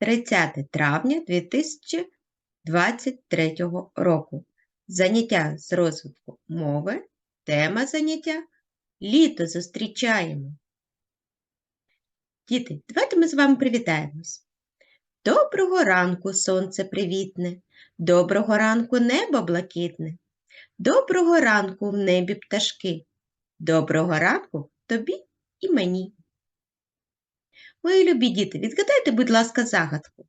30 травня 2023 року. Заняття з розвитку мови. Тема заняття Літо зустрічаємо. Діти, давайте ми з вами привітаємось. Доброго ранку, сонце привітне, доброго ранку небо блакитне, доброго ранку в небі пташки, доброго ранку тобі і мені. Мої любі діти, відгадайте, будь ласка, загадку.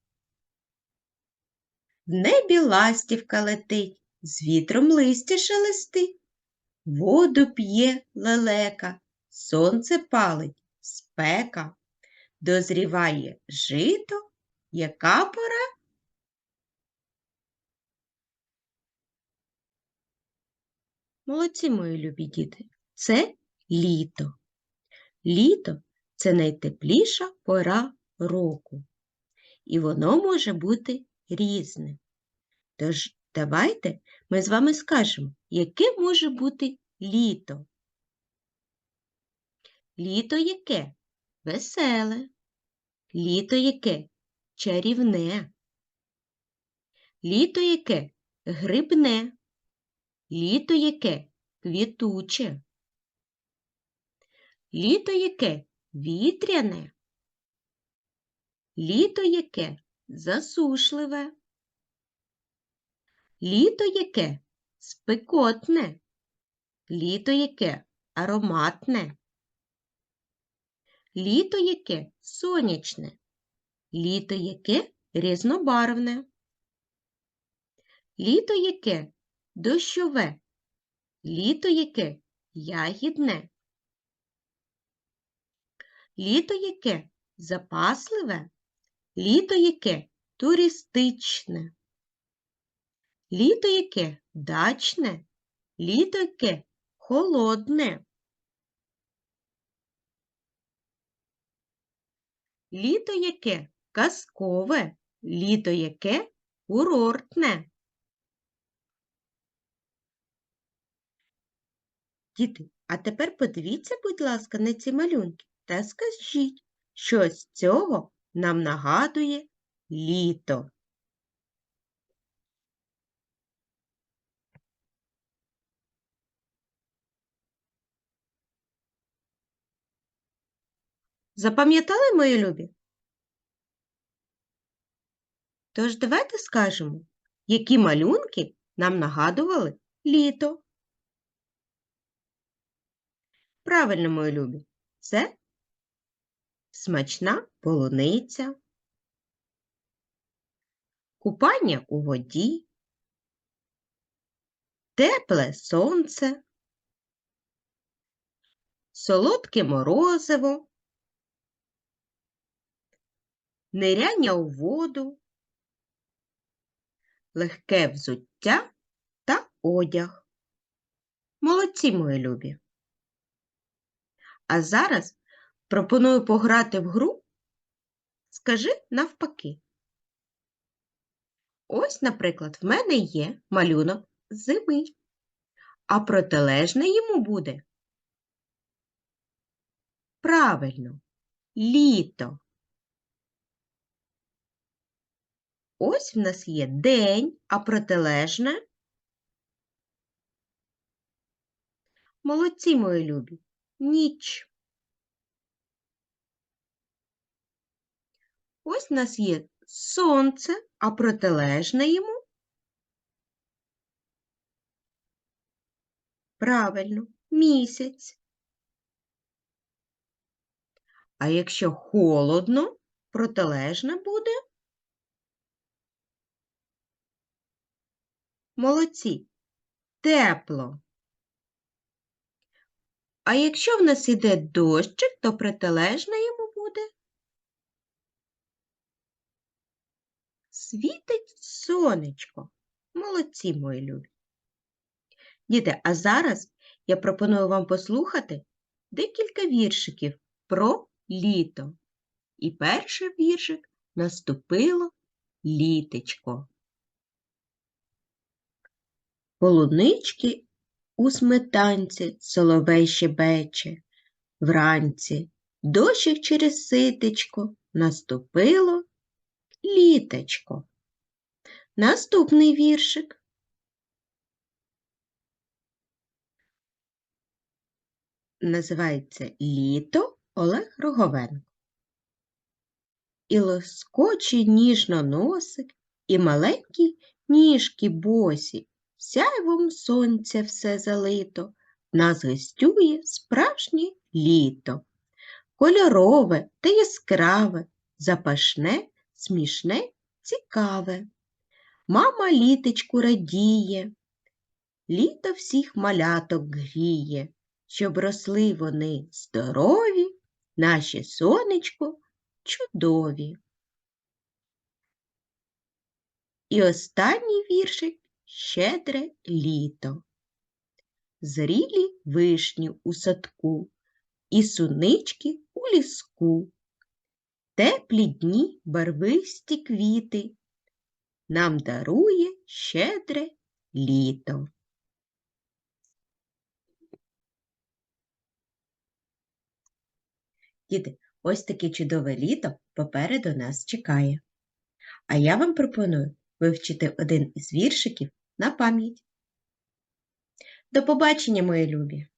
В небі ластівка летить, з вітром листя шелестить, воду п'є лелека, сонце палить, спека, дозріває жито, яка пора? Молодці, мої любі діти, це літо. Літо це найтепліша пора року, і воно може бути різним. Тож давайте ми з вами скажемо, яке може бути літо. Літо яке? Веселе. Літо яке? Чарівне. Літо яке? Грибне. Літо яке? Квітуче. Літо яке? Вітряне. Літо яке? Засушливе. Літо яке? Спекотне. Літо яке? Ароматне. Літо яке? Сонячне. Літо яке? Різнобарвне. Літо яке? Дощове. Літо яке? Ягідне. Літо яке? Запасливе. Літо яке? Туристичне. Літо яке? Дачне. Літо яке? Холодне. Літо яке? Казкове. Літо яке? Курортне. Діти, а тепер подивіться, будь ласка, на ці малюнки та скажіть, що з цього нам нагадує літо. Запам'ятали, мої любі? Тож давайте скажемо, які малюнки нам нагадували літо. Правильно, мої любі, це смачна полуниця, купання у воді, тепле сонце, солодке морозиво, ниряння у воду, легке взуття та одяг. Молодці, мої любі! А зараз пропоную пограти в гру Скажи навпаки. Ось, наприклад, в мене є малюнок зими, а протилежне йому буде. Правильно, літо. Ось в нас є день, а протилежне. Молодці, мої любі, ніч. Ось в нас є сонце, а протилежне йому. Правильно, місяць. А якщо холодно, протилежне буде. Молодці. Тепло. А якщо в нас іде дощик, то протилежне йому буде. Світить сонечко. Молодці, мої любі. Діти, а зараз я пропоную вам послухати декілька віршиків про літо. І перший віршик наступило літечко. Полунички у сметанці соловей щебече, вранці дощик через ситечко наступило літочко. Наступний віршик. Називається Літо Олег Роговенко. І лоскоче ніжно носик, і маленькі ніжки босі, сяйвом сонця все залито, нас гостює справжнє літо. Кольорове та яскраве, запашне, смішне, цікаве. Мама літочку радіє, літо всіх маляток гріє, щоб росли вони здорові, наші сонечко чудові. І останній віршик щедре літо. Зрілі вишні у садку і сунички у ліску. Теплі дні барвисті квіти нам дарує щедре літо. Діти, ось таке чудове літо попереду нас чекає. А я вам пропоную вивчити один із віршиків на пам'ять. До побачення, мої любі!